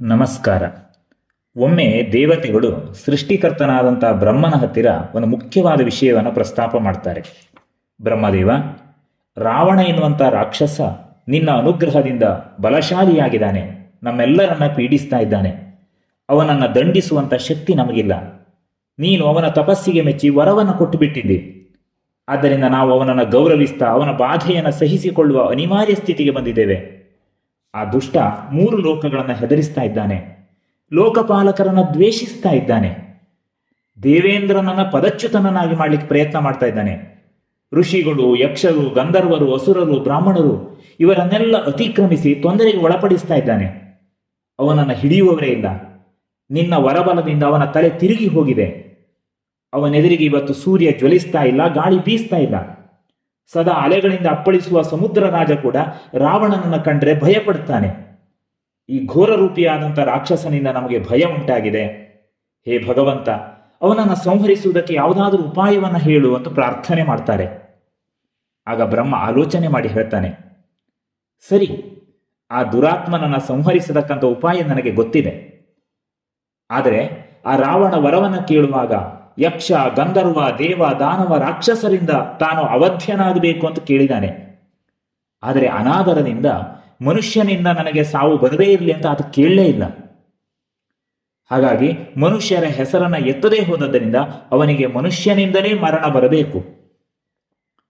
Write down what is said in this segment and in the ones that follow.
ನಮಸ್ಕಾರ. ಒಮ್ಮೆ ದೇವತೆಗಳು ಸೃಷ್ಟಿಕರ್ತನಾದಂಥ ಬ್ರಹ್ಮನ ಹತ್ತಿರ ಒಂದು ಮುಖ್ಯವಾದ ವಿಷಯವನ್ನು ಪ್ರಸ್ತಾಪ ಮಾಡ್ತಾರೆ. ಬ್ರಹ್ಮದೇವ, ರಾವಣ ಎನ್ನುವಂಥ ರಾಕ್ಷಸ ನಿನ್ನ ಅನುಗ್ರಹದಿಂದ ಬಲಶಾಲಿಯಾಗಿದ್ದಾನೆ. ನಮ್ಮೆಲ್ಲರನ್ನ ಪೀಡಿಸ್ತಾ ಇದ್ದಾನೆ. ಅವನನ್ನು ದಂಡಿಸುವಂಥ ಶಕ್ತಿ ನಮಗಿಲ್ಲ. ನೀನು ಅವನ ತಪಸ್ಸಿಗೆ ಮೆಚ್ಚಿ ವರವನ್ನು ಕೊಟ್ಟು ಬಿಟ್ಟಿದ್ದಿ ಆದ್ದರಿಂದ ನಾವು ಅವನನ್ನು ಗೌರವಿಸ್ತಾ ಅವನ ಬಾಧೆಯನ್ನು ಸಹಿಸಿಕೊಳ್ಳುವ ಅನಿವಾರ್ಯ ಸ್ಥಿತಿಗೆ ಬಂದಿದ್ದೇವೆ. ಆ ದುಷ್ಟ ಮೂರು ಲೋಕಗಳನ್ನು ಹೆದರಿಸ್ತಾ ಇದ್ದಾನೆ. ಲೋಕಪಾಲಕರನ್ನ ದ್ವೇಷಿಸ್ತಾ ಇದ್ದಾನೆ. ದೇವೇಂದ್ರನನ್ನ ಪದಚ್ಯುತನನ್ನಾಗಿ ಮಾಡಲಿಕ್ಕೆ ಪ್ರಯತ್ನ ಮಾಡ್ತಾ ಇದ್ದಾನೆ. ಋಷಿಗಳು, ಯಕ್ಷರು, ಗಂಧರ್ವರು, ಅಸುರರು, ಬ್ರಾಹ್ಮಣರು ಇವರನ್ನೆಲ್ಲ ಅತಿಕ್ರಮಿಸಿ ತೊಂದರೆಗೆ ಒಳಪಡಿಸ್ತಾ ಇದ್ದಾನೆ. ಅವನನ್ನು ಹಿಡಿಯುವವರೇ ಇಲ್ಲ. ನಿನ್ನ ವರಬಲದಿಂದ ಅವನ ತಲೆ ತಿರುಗಿ ಹೋಗಿದೆ. ಅವನೆದುರಿಗೆ ಇವತ್ತು ಸೂರ್ಯ ಜ್ವಲಿಸ್ತಾ ಇಲ್ಲ, ಗಾಳಿ ಬೀಸ್ತಾ ಇಲ್ಲ. ಸದಾ ಅಲೆಗಳಿಂದ ಅಪ್ಪಳಿಸುವ ಸಮುದ್ರ ರಾಜ ಕೂಡ ರಾವಣನನ್ನು ಕಂಡ್ರೆ ಭಯಪಡ್ತಾನೆ ಈ ಘೋರ ರೂಪಿಯಾದಂಥ ರಾಕ್ಷಸನಿಂದ ನಮಗೆ ಭಯ ಉಂಟಾಗಿದೆ. ಹೇ ಭಗವಂತ, ಅವನನ್ನು ಸಂಹರಿಸುವುದಕ್ಕೆ ಯಾವುದಾದ್ರೂ ಉಪಾಯವನ್ನು ಹೇಳು ಅಂತ ಪ್ರಾರ್ಥನೆ ಮಾಡ್ತಾರೆ. ಆಗ ಬ್ರಹ್ಮ ಆಲೋಚನೆ ಮಾಡಿ ಹೇಳ್ತಾನೆ, ಸರಿ, ಆ ದುರಾತ್ಮನನ್ನು ಸಂಹರಿಸತಕ್ಕಂಥ ಉಪಾಯ ನನಗೆ ಗೊತ್ತಿದೆ. ಆದರೆ ಆ ರಾವಣ ವರವನ್ನು ಕೇಳುವಾಗ ಯಕ್ಷ, ಗಂಧರ್ವ, ದೇವ, ದಾನವ ರಾಕ್ಷಸರಿಂದ ತಾನು ಅವಧ್ಯನಾಗಬೇಕು ಅಂತ ಕೇಳಿದಾನೆ. ಆದರೆ ಅನಾದರದಿಂದ ಮನುಷ್ಯನಿಂದ ನನಗೆ ಸಾವು ಬರದೇ ಇರಲಿ ಅಂತ ಅದು ಕೇಳಲೇ ಇಲ್ಲ. ಹಾಗಾಗಿ ಮನುಷ್ಯರ ಹೆಸರನ್ನ ಎತ್ತದೇ ಹೋದದ್ದರಿಂದ ಅವನಿಗೆ ಮನುಷ್ಯನಿಂದಲೇ ಮರಣ ಬರಬೇಕು.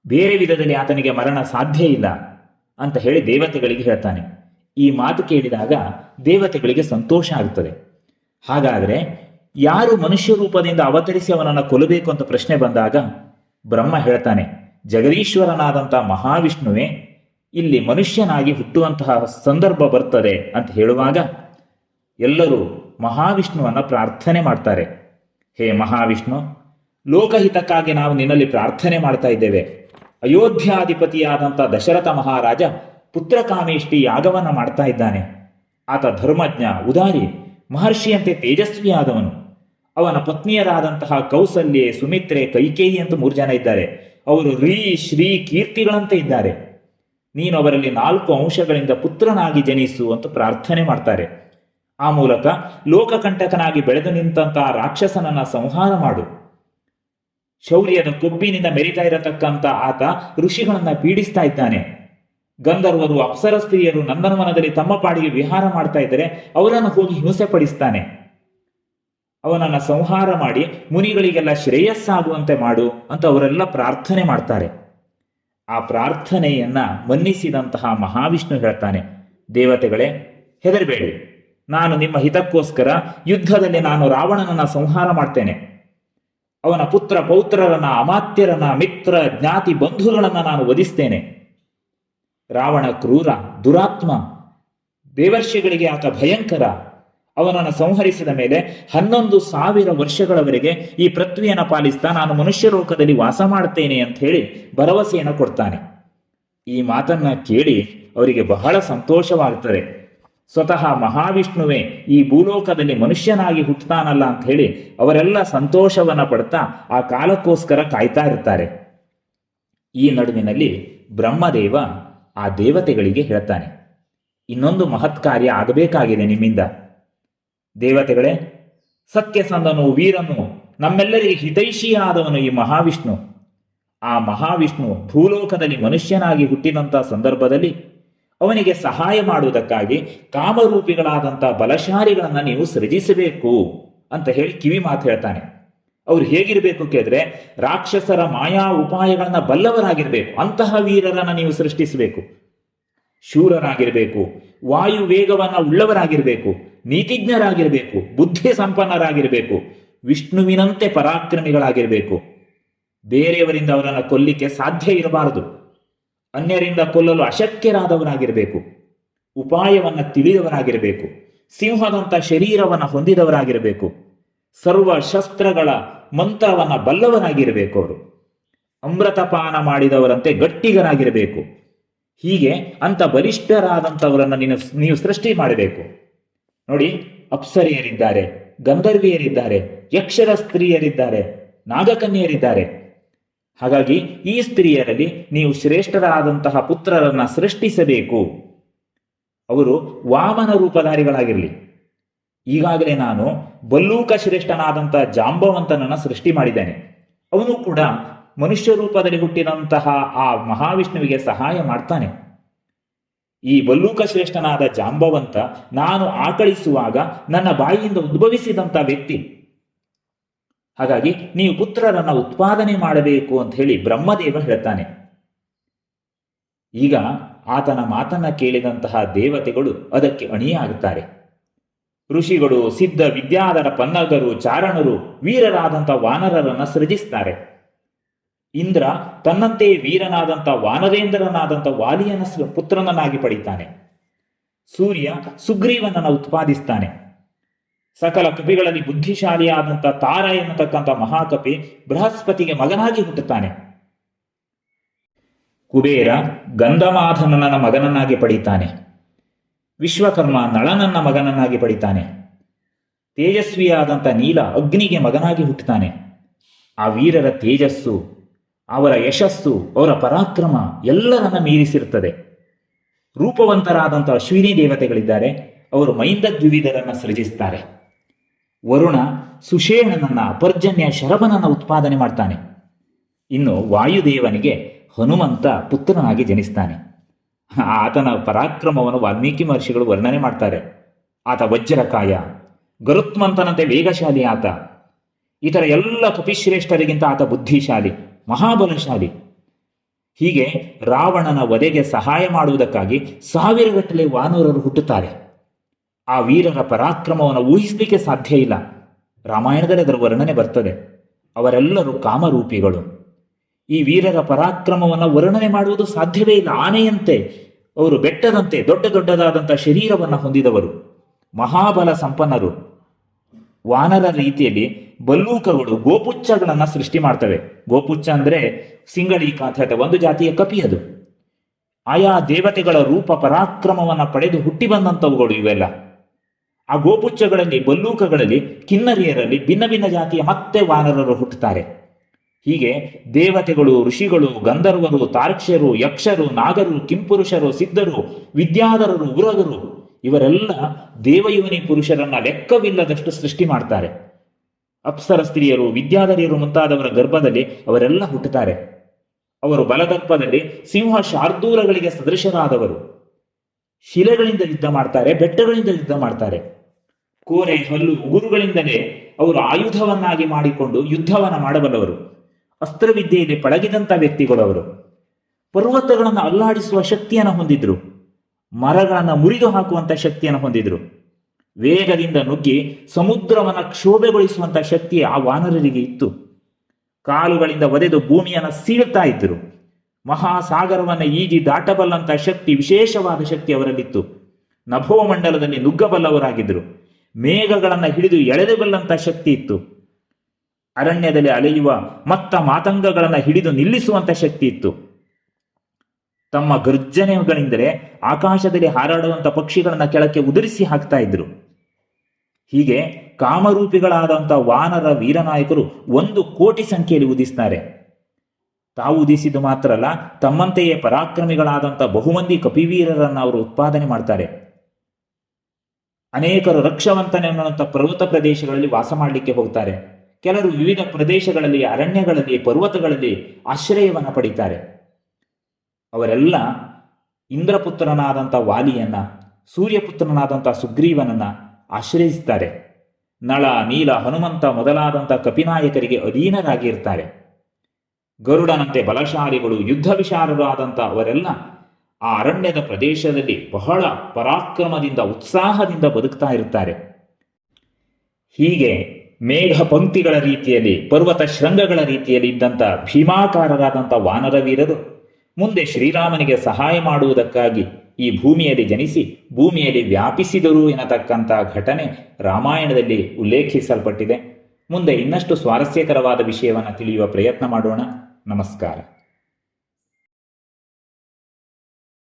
ಬೇರೆ ವಿಧದಲ್ಲಿ ಆತನಿಗೆ ಮರಣ ಸಾಧ್ಯ ಇಲ್ಲ ಅಂತ ಹೇಳಿ ದೇವತೆಗಳಿಗೆ ಹೇಳ್ತಾನೆ. ಈ ಮಾತು ಕೇಳಿದಾಗ ದೇವತೆಗಳಿಗೆ ಸಂತೋಷ ಆಗುತ್ತದೆ ಹಾಗಾದರೆ ಯಾರು ಮನುಷ್ಯ ರೂಪದಿಂದ ಅವತರಿಸಿ ಅವನನ್ನು ಕೊಲ್ಲಬೇಕು ಅಂತ ಪ್ರಶ್ನೆ ಬಂದಾಗ ಬ್ರಹ್ಮ ಹೇಳ್ತಾನೆ ಜಗದೀಶ್ವರನಾದಂಥ ಮಹಾವಿಷ್ಣುವೇ, ಇಲ್ಲಿ ಮನುಷ್ಯನಾಗಿ ಹುಟ್ಟುವಂತಹ ಸಂದರ್ಭ ಬರ್ತದೆ ಅಂತ ಹೇಳುವಾಗ ಎಲ್ಲರೂ ಮಹಾವಿಷ್ಣುವನ್ನು ಪ್ರಾರ್ಥನೆ ಮಾಡ್ತಾರೆ. ಹೇ ಮಹಾವಿಷ್ಣು, ಲೋಕಹಿತಕ್ಕಾಗಿ ನಾವು ನಿನ್ನಲ್ಲಿ ಪ್ರಾರ್ಥನೆ ಮಾಡ್ತಾ ಇದ್ದೇವೆ. ಅಯೋಧ್ಯಾಧಿಪತಿಯಾದಂಥ ದಶರಥ ಮಹಾರಾಜ ಪುತ್ರಕಾಮೇಷ್ಟಿ ಯಾಗವನ್ನ ಮಾಡ್ತಾ ಇದ್ದಾನೆ. ಆತ ಧರ್ಮಜ್ಞ, ಉದಾರಿ, ಮಹರ್ಷಿಯಂತೆ ತೇಜಸ್ವಿಯಾದವನು. ಅವನ ಪತ್ನಿಯರಾದಂತಹ ಕೌಸಲ್ಯೆ, ಸುಮಿತ್ರೆ, ಕೈಕೇಯಿ ಅಂತ ಮೂರು ಜನ ಇದ್ದಾರೆ. ಅವರು ರೀ, ಶ್ರೀ ಕೀರ್ತಿಗಳಂತೆ ಇದ್ದಾರೆ. ನೀನು ಅವರಲ್ಲಿ ನಾಲ್ಕು ಅಂಶಗಳಿಂದ ಪುತ್ರನಾಗಿ ಜನಿಸು ಅಂತ ಪ್ರಾರ್ಥನೆ ಮಾಡ್ತಾರೆ. ಆ ಮೂಲಕ ಲೋಕಕಂಟಕನಾಗಿ ಬೆಳೆದು ನಿಂತಹ ರಾಕ್ಷಸನನ್ನ ಸಂಹಾರ ಮಾಡು. ಶೌರ್ಯದ ಕೊಬ್ಬಿನಿಂದ ಮೆರಿತಾ ಇರತಕ್ಕಂತ ಆತ ಋಷಿಗಳನ್ನ ಪೀಡಿಸ್ತಾ ಇದ್ದಾನೆ. ಗಂಧರ್ವರು ಅಪ್ಸರ ಸ್ತ್ರೀಯರು ನಂದನವನದಲ್ಲಿ ತಮ್ಮ ಪಾಡಿಗೆ ವಿಹಾರ ಮಾಡ್ತಾ ಇದ್ದರೆ ಅವರನ್ನು ಹೋಗಿ ಹಿಂಸೆ ಪಡಿಸ್ತಾನೆ ಅವನನ್ನ ಸಂಹಾರ ಮಾಡಿ ಮುನಿಗಳಿಗೆಲ್ಲ ಶ್ರೇಯಸ್ಸಾಗುವಂತೆ ಮಾಡು ಅಂತ ಅವರೆಲ್ಲ ಪ್ರಾರ್ಥನೆ ಮಾಡ್ತಾರೆ. ಆ ಪ್ರಾರ್ಥನೆಯನ್ನ ಮನ್ನಿಸಿದಂತಹ ಮಹಾವಿಷ್ಣು ಹೇಳ್ತಾನೆ, ದೇವತೆಗಳೇ, ಹೆದರಬೇಡಿ. ನಾನು ನಿಮ್ಮ ಹಿತಕ್ಕೋಸ್ಕರ ಯುದ್ಧದಲ್ಲಿ ನಾನು ರಾವಣನನ್ನ ಸಂಹಾರ ಮಾಡ್ತೇನೆ. ಅವನ ಪುತ್ರ ಪೌತ್ರರನ್ನ, ಅಮಾತ್ಯರನ್ನ, ಮಿತ್ರ, ಜ್ಞಾತಿ ಬಂಧುಗಳನ್ನ ನಾನು ವಧಿಸ್ತೇನೆ. ರಾವಣ ಕ್ರೂರ, ದುರಾತ್ಮ, ದೇವರ್ಷಿಗಳಿಗೆ ಆತ ಭಯಂಕರ ಅವನನ್ನು ಸಂಹರಿಸಿದ ಮೇಲೆ ಹನ್ನೊಂದು ಸಾವಿರ ವರ್ಷಗಳವರೆಗೆ ಈ ಪೃಥ್ವಿಯನ್ನು ಪಾಲಿಸ್ತಾ ನಾನು ಮನುಷ್ಯ ಲೋಕದಲ್ಲಿ ವಾಸ ಮಾಡ್ತೇನೆ ಅಂತ ಹೇಳಿ ಭರವಸೆಯನ್ನು ಕೊಡ್ತಾನೆ. ಈ ಮಾತನ್ನ ಕೇಳಿ ಅವರಿಗೆ ಬಹಳ ಸಂತೋಷವಾಗುತ್ತದೆ ಸ್ವತಃ ಮಹಾವಿಷ್ಣುವೇ ಈ ಭೂಲೋಕದಲ್ಲಿ ಮನುಷ್ಯನಾಗಿ ಹುಟ್ಟುತ್ತಾನಲ್ಲ ಅಂತ ಹೇಳಿ ಅವರೆಲ್ಲ ಸಂತೋಷವನ್ನ ಪಡ್ತಾ ಆ ಕಾಲಕ್ಕೋಸ್ಕರ ಕಾಯ್ತಾ ಇರ್ತಾರೆ. ಈ ನಡುವಿನಲ್ಲಿ ಬ್ರಹ್ಮದೇವ ಆ ದೇವತೆಗಳಿಗೆ ಹೇಳ್ತಾನೆ, ಇನ್ನೊಂದು ಮಹತ್ ಕಾರ್ಯ ಆಗಬೇಕಾಗಿದೆ ನಿಮ್ಮಿಂದ. ದೇವತೆಗಳೇ ಸತ್ಯಸಂದನು ವೀರನು, ನಮ್ಮೆಲ್ಲರಿಗೆ ಹಿತೈಷಿಯಾದವನು ಈ ಮಹಾವಿಷ್ಣು. ಆ ಮಹಾವಿಷ್ಣು ಭೂಲೋಕದಲ್ಲಿ ಮನುಷ್ಯನಾಗಿ ಹುಟ್ಟಿದಂಥ ಸಂದರ್ಭದಲ್ಲಿ ಅವನಿಗೆ ಸಹಾಯ ಮಾಡುವುದಕ್ಕಾಗಿ ಕಾಮರೂಪಿಗಳಾದಂಥ ಬಲಶಾಲಿಗಳನ್ನ ನೀವು ಸೃಜಿಸಬೇಕು ಅಂತ ಹೇಳಿ ಕಿವಿ ಮಾತು ಹೇಳ್ತಾನೆ. ಅವ್ರು ಹೇಗಿರಬೇಕು ಕೇಳಿದ್ರೆ, ರಾಕ್ಷಸರ ಮಾಯಾ ಉಪಾಯಗಳನ್ನ ಬಲ್ಲವರಾಗಿರ್ಬೇಕು, ಅಂತಹ ವೀರರನ್ನ ನೀವು ಸೃಷ್ಟಿಸಬೇಕು. ಶೂರರಾಗಿರ್ಬೇಕು, ವಾಯು ವೇಗವನ್ನ ಉಳ್ಳವರಾಗಿರ್ಬೇಕು ನೀತಿಜ್ಞರಾಗಿರ್ಬೇಕು ಬುದ್ಧಿ ಸಂಪನ್ನರಾಗಿರಬೇಕು ವಿಷ್ಣುವಿನಂತೆ ಪರಾಕ್ರಮಿಗಳಾಗಿರಬೇಕು. ಬೇರೆಯವರಿಂದ ಅವರನ್ನು ಕೊಲ್ಲಿಕ್ಕೆ ಸಾಧ್ಯ ಇರಬಾರದು. ಅನ್ಯರಿಂದ ಕೊಲ್ಲಲು ಅಶಕ್ಯರಾದವರಾಗಿರಬೇಕು ಉಪಾಯವನ್ನ ತಿಳಿದವರಾಗಿರಬೇಕು. ಸಿಂಹದಂತ ಶರೀರವನ್ನು ಹೊಂದಿದವರಾಗಿರಬೇಕು. ಸರ್ವ ಶಸ್ತ್ರಗಳ ಮಂತ್ರವನ್ನ ಬಲ್ಲವನಾಗಿರಬೇಕು ಅವರು. ಅಮೃತಪಾನ ಮಾಡಿದವರಂತೆ ಗಟ್ಟಿಗರಾಗಿರಬೇಕು ಹೀಗೆ ಅಂತ ಬಲಿಷ್ಠರಾದಂಥವರನ್ನು ನೀನು, ನೀವು ಸೃಷ್ಟಿ ಮಾಡಬೇಕು. ನೋಡಿ, ಅಪ್ಸರಿಯರಿದ್ದಾರೆ, ಗಂಧರ್ವಿಯರಿದ್ದಾರೆ, ಯಕ್ಷರ ಸ್ತ್ರೀಯರಿದ್ದಾರೆ, ನಾಗಕನ್ಯರಿದ್ದಾರೆ. ಹಾಗಾಗಿ ಈ ಸ್ತ್ರೀಯರಲ್ಲಿ ನೀವು ಶ್ರೇಷ್ಠರಾದಂತಹ ಪುತ್ರರನ್ನ ಸೃಷ್ಟಿಸಬೇಕು. ಅವರು ವಾಮನ ರೂಪಧಾರಿಗಳಾಗಿರಲಿ. ಈಗಾಗಲೇ ನಾನು ಬಲ್ಲೂಕ ಶ್ರೇಷ್ಠನಾದಂತಹ ಜಾಂಬವಂತನನ್ನ ಸೃಷ್ಟಿ ಮಾಡಿದ್ದೇನೆ. ಅವನು ಕೂಡ ಮನುಷ್ಯ ರೂಪದಲ್ಲಿ ಹುಟ್ಟಿದಂತಹ ಆ ಮಹಾವಿಷ್ಣುವಿಗೆ ಸಹಾಯ ಮಾಡ್ತಾನೆ. ಈ ಬಲ್ಲೂಕ ಶ್ರೇಷ್ಠನಾದ ಜಾಂಬವಂತ ನಾನು ಆಕಳಿಸುವಾಗ ನನ್ನ ಬಾಯಿಯಿಂದ ಉದ್ಭವಿಸಿದಂಥ ವ್ಯಕ್ತಿ. ಹಾಗಾಗಿ ನೀವು ಪುತ್ರರನ್ನ ಉತ್ಪಾದನೆ ಮಾಡಬೇಕು ಅಂತ ಹೇಳಿ ಬ್ರಹ್ಮದೇವ ಹೇಳ್ತಾನೆ. ಈಗ ಆತನ ಮಾತನ್ನ ಕೇಳಿದಂತಹ ದೇವತೆಗಳು ಅದಕ್ಕೆ ಅಣಿಯಾಗುತ್ತಾರೆ. ಋಷಿಗಳು, ಸಿದ್ಧ ವಿದ್ಯಾಧರ ಪನ್ನಗರು, ಚಾರಣರು ವೀರರಾದಂಥ ವಾನರರನ್ನ ಸೃಜಿಸ್ತಾರೆ. ಇಂದ್ರ ತನ್ನಂತೆ ವೀರನಾದಂಥ ವಾನರೇಂದ್ರನಾದಂಥ ವಾಲಿಯನ ಪುತ್ರನನ್ನಾಗಿ ಪಡಿತಾನೆ. ಸೂರ್ಯ ಸುಗ್ರೀವನನ್ನ ಉತ್ಪಾದಿಸ್ತಾನೆ. ಸಕಲ ಕಪಿಗಳಲ್ಲಿ ಬುದ್ಧಿಶಾಲಿಯಾದಂಥ ತಾರ ಎನ್ನತಕ್ಕಂಥ ಮಹಾಕಪಿ ಬೃಹಸ್ಪತಿಗೆ ಮಗನಾಗಿ ಹುಟ್ಟುತ್ತಾನೆ. ಕುಬೇರ ಗಂಧಮಾಧನನ ಮಗನನ್ನಾಗಿ ಪಡಿತಾನೆ. ವಿಶ್ವಕರ್ಮ ನಳನನ್ನ ಮಗನನ್ನಾಗಿ ಪಡಿತಾನೆ. ತೇಜಸ್ವಿಯಾದಂಥ ನೀಲ ಅಗ್ನಿಗೆ ಮಗನಾಗಿ ಹುಟ್ಟುತ್ತಾನೆ. ಆ ವೀರರ ತೇಜಸ್ಸು ಅವರ ಯಶಸ್ಸು, ಅವರ ಪರಾಕ್ರಮ ಎಲ್ಲರನ್ನ ಮೀರಿಸಿರುತ್ತದೆ. ರೂಪವಂತರಾದಂಥ ಅಶ್ವಿನಿ ದೇವತೆಗಳಿದ್ದಾರೆ. ಅವರು ಮೈಂದ ದ್ವಿವಿಧರನ್ನು ಸೃಜಿಸ್ತಾರೆ. ವರುಣ ಸುಷೇಣನನ್ನ, ಅಪರ್ಜನ್ಯ ಶರಭನನ್ನು ಉತ್ಪಾದನೆ ಮಾಡ್ತಾನೆ. ಇನ್ನು ವಾಯುದೇವನಿಗೆ ಹನುಮಂತ ಪುತ್ರನಾಗಿ ಜನಿಸ್ತಾನೆ. ಆತನ ಪರಾಕ್ರಮವನ್ನು ವಾಲ್ಮೀಕಿ ಮಹರ್ಷಿಗಳು ವರ್ಣನೆ ಮಾಡ್ತಾರೆ. ಆತ ವಜ್ರಕಾಯ, ಗರುತ್ಮಂತನಂತೆ ವೇಗಶಾಲಿ ಆತ. ಇತರ ಎಲ್ಲ ಕಪಿಶ್ರೇಷ್ಠರಿಗಿಂತ ಆತ ಬುದ್ಧಿಶಾಲಿ. ಮಹಾಬಲಶಾಲಿ. ಹೀಗೆ ರಾವಣನ ವಧೆಗೆ ಸಹಾಯ ಮಾಡುವುದಕ್ಕಾಗಿ ಸಾವಿರಗಟ್ಟಲೆ ವಾನರರು ಹುಟ್ಟುತ್ತಾರೆ. ಆ ವೀರರ ಪರಾಕ್ರಮವನ್ನು ಊಹಿಸಲಿಕ್ಕೆ ಸಾಧ್ಯ ಇಲ್ಲ. ರಾಮಾಯಣದಲ್ಲಿ ಅದರ ವರ್ಣನೆ ಬರ್ತದೆ. ಅವರೆಲ್ಲರೂ ಕಾಮರೂಪಿಗಳು. ಈ ವೀರರ ಪರಾಕ್ರಮವನ್ನು ವರ್ಣನೆ ಮಾಡುವುದು ಸಾಧ್ಯವೇ ಇಲ್ಲ. ಆನೆಯಂತೆ, ಅವರು ಬೆಟ್ಟದಂತೆ ದೊಡ್ಡ ದೊಡ್ಡದಾದಂಥ ಶರೀರವನ್ನು ಹೊಂದಿದವರು. ಮಹಾಬಲ ಸಂಪನ್ನರು. ವಾನರ ರೀತಿಯಲ್ಲಿ ಬಲ್ಲೂಕಗಳು ಗೋಪುಚ್ಚಗಳನ್ನು ಸೃಷ್ಟಿ ಮಾಡ್ತವೆ. ಗೋಪುಚ್ಚ ಅಂದ್ರೆ ಸಿಂಗಳೀಕ ಅಂತ ಹೇಳ್ತವೆ ಒಂದು ಜಾತಿಯ ಕಪಿ ಅದು. ಆಯಾ ದೇವತೆಗಳ ರೂಪ ಪರಾಕ್ರಮವನ್ನು ಪಡೆದು ಹುಟ್ಟಿ ಬಂದಂಥವುಗಳು ಇವೆಲ್ಲ. ಆ ಗೋಪುಚ್ಚಗಳಲ್ಲಿ ಬಲ್ಲೂಕಗಳಲ್ಲಿ, ಕಿನ್ನರಿಯರಲ್ಲಿ ಭಿನ್ನ ಭಿನ್ನ ಜಾತಿಯ ಮತ್ತೆ ವಾನರರು ಹುಟ್ಟುತ್ತಾರೆ. ಹೀಗೆ ದೇವತೆಗಳು, ಋಷಿಗಳು, ಗಂಧರ್ವರು ತಾರ್ಕ್ಷ್ಯರು ಯಕ್ಷರು, ನಾಗರು, ಕಿಂಪುರುಷರು, ಸಿದ್ಧರು, ವಿದ್ಯಾಧರರು, ಉರಗರು ಇವರೆಲ್ಲ ದೇವಯೋನಿ ಪುರುಷರನ್ನ ಲೆಕ್ಕವಿಲ್ಲದಷ್ಟು ಸೃಷ್ಟಿ ಮಾಡ್ತಾರೆ. ಅಪ್ಸರ ಸ್ತ್ರೀಯರು, ವಿದ್ಯಾಧರಿಯರು ಮುಂತಾದವರ ಗರ್ಭದಲ್ಲಿ ಅವರೆಲ್ಲ ಹುಟ್ಟುತ್ತಾರೆ. ಅವರು ಬಲಗರ್ಭದಲ್ಲಿ ಸಿಂಹ ಶಾರ್ದೂಲಗಳಿಗೆ ಸದೃಶರಾದವರು. ಶಿಲೆಗಳಿಂದ ಯುದ್ಧ ಮಾಡ್ತಾರೆ, ಬೆಟ್ಟಗಳಿಂದ ಯುದ್ಧ ಮಾಡ್ತಾರೆ. ಕೋರೆ, ಹಲ್ಲು, ಉಗುರುಗಳಿಂದಲೇ ಅವರು ಆಯುಧವನ್ನಾಗಿ ಮಾಡಿಕೊಂಡು ಯುದ್ಧವನ್ನು ಮಾಡಬಲ್ಲವರು. ಅಸ್ತ್ರವಿದ್ಯೆಯಲ್ಲಿ ಪಳಗಿದಂಥ ವ್ಯಕ್ತಿಗಳು ಅವರು. ಪರ್ವತಗಳನ್ನು ಅಲ್ಲಾಡಿಸುವ ಶಕ್ತಿಯನ್ನು ಹೊಂದಿದ್ರು. ಮರಗಳನ್ನು ಮುರಿದು ಹಾಕುವಂಥ ಶಕ್ತಿಯನ್ನು ಹೊಂದಿದ್ರು. ವೇಗದಿಂದ ನುಗ್ಗಿ ಸಮುದ್ರವನ್ನು ಕ್ಷೋಭೆಗೊಳಿಸುವಂಥ ಶಕ್ತಿ ಆ ವಾನರರಿಗೆ ಇತ್ತು. ಕಾಲುಗಳಿಂದ ಒದೆದು ಭೂಮಿಯನ್ನು ಸೀಳ್ತಾ ಇದ್ದರು ಮಹಾಸಾಗರವನ್ನು ಈಜಿ ದಾಟಬಲ್ಲಂಥ ಶಕ್ತಿ, ವಿಶೇಷವಾದ ಶಕ್ತಿ ಅವರಲ್ಲಿತ್ತು. ನಭೋಮಂಡಲದಲ್ಲಿ ನುಗ್ಗಬಲ್ಲವರಾಗಿದ್ದರು ಮೇಘಗಳನ್ನು ಹಿಡಿದು ಎಳೆದಬಲ್ಲಂಥ ಶಕ್ತಿ ಇತ್ತು. ಅರಣ್ಯದಲ್ಲಿ ಅಲೆಯುವ ಮತ್ತ ಮಾತಂಗಗಳನ್ನು ಹಿಡಿದು ನಿಲ್ಲಿಸುವಂಥ ಶಕ್ತಿ ಇತ್ತು. ತಮ್ಮ ಗರ್ಜನೆಗಳಿಂದಲೇ ಆಕಾಶದಲ್ಲಿ ಹಾರಾಡುವಂಥ ಪಕ್ಷಿಗಳನ್ನ ಕೆಳಕ್ಕೆ ಉದುರಿಸಿ ಹಾಕ್ತಾ ಇದ್ರು. ಹೀಗೆ ಕಾಮರೂಪಿಗಳಾದಂಥ ವಾನರ ವೀರನಾಯಕರು ಒಂದು ಕೋಟಿ ಸಂಖ್ಯೆಯಲ್ಲಿ ಉದಿಸ್ತಾರೆ. ತಾವು ಉದಿಸಿದ್ದು ಮಾತ್ರ ಅಲ್ಲ, ತಮ್ಮಂತೆಯೇ ಪರಾಕ್ರಮಿಗಳಾದಂಥ ಬಹುಮಂದಿ ಕಪಿವೀರರನ್ನು ಅವರು ಉತ್ಪಾದನೆ ಮಾಡ್ತಾರೆ. ಅನೇಕರು ರಕ್ಷವಂತನೆನ್ನುವಂಥ ಪರ್ವತ ಪ್ರದೇಶಗಳಲ್ಲಿ ವಾಸ ಮಾಡಲಿಕ್ಕೆ ಹೋಗ್ತಾರೆ. ಕೆಲವರು ವಿವಿಧ ಪ್ರದೇಶಗಳಲ್ಲಿ, ಅರಣ್ಯಗಳಲ್ಲಿ, ಪರ್ವತಗಳಲ್ಲಿ ಆಶ್ರಯವನ್ನು ಪಡಿತಾರೆ. ಅವರೆಲ್ಲ ಇಂದ್ರಪುತ್ರನಾದಂಥ ವಾಲಿಯನ್ನು ಸೂರ್ಯಪುತ್ರನಾದಂಥ ಸುಗ್ರೀವನನ್ನು ಆಶ್ರಯಿಸ್ತಾರೆ. ನಳ, ನೀಲ, ಹನುಮಂತ ಮೊದಲಾದಂಥ ಕಪಿನಾಯಕರಿಗೆ ಅಧೀನರಾಗಿರ್ತಾರೆ. ಗರುಡನಂತೆ ಬಲಶಾಲಿಗಳು ಯುದ್ಧ ವಿಶಾರರು ಆದಂಥ ಅವರೆಲ್ಲ ಆ ಅರಣ್ಯದ ಪ್ರದೇಶದಲ್ಲಿ ಬಹಳ ಪರಾಕ್ರಮದಿಂದ, ಉತ್ಸಾಹದಿಂದ ಬದುಕ್ತಾ ಇರುತ್ತಾರೆ ಹೀಗೆ ಮೇಘ ಪಂಕ್ತಿಗಳ ರೀತಿಯಲ್ಲಿ, ಪರ್ವತ ಶೃಂಗಗಳ ರೀತಿಯಲ್ಲಿ ಇದ್ದಂಥ ಭೀಮಾಕಾರರಾದಂಥ ವಾನರ ವೀರರು ಮುಂದೆ ಶ್ರೀರಾಮನಿಗೆ ಸಹಾಯ ಮಾಡುವುದಕ್ಕಾಗಿ ಈ ಭೂಮಿಯಲ್ಲಿ ಜನಿಸಿ, ಭೂಮಿಯಲ್ಲಿ ವ್ಯಾಪಿಸಿದರು ಎನ್ನತಕ್ಕಂಥ ಘಟನೆ ರಾಮಾಯಣದಲ್ಲಿ ಉಲ್ಲೇಖಿಸಲ್ಪಟ್ಟಿದೆ. ಮುಂದೆ ಇನ್ನಷ್ಟು ಸ್ವಾರಸ್ಯಕರವಾದ ವಿಷಯವನ್ನು ತಿಳಿಯುವ ಪ್ರಯತ್ನ ಮಾಡೋಣ. ನಮಸ್ಕಾರ.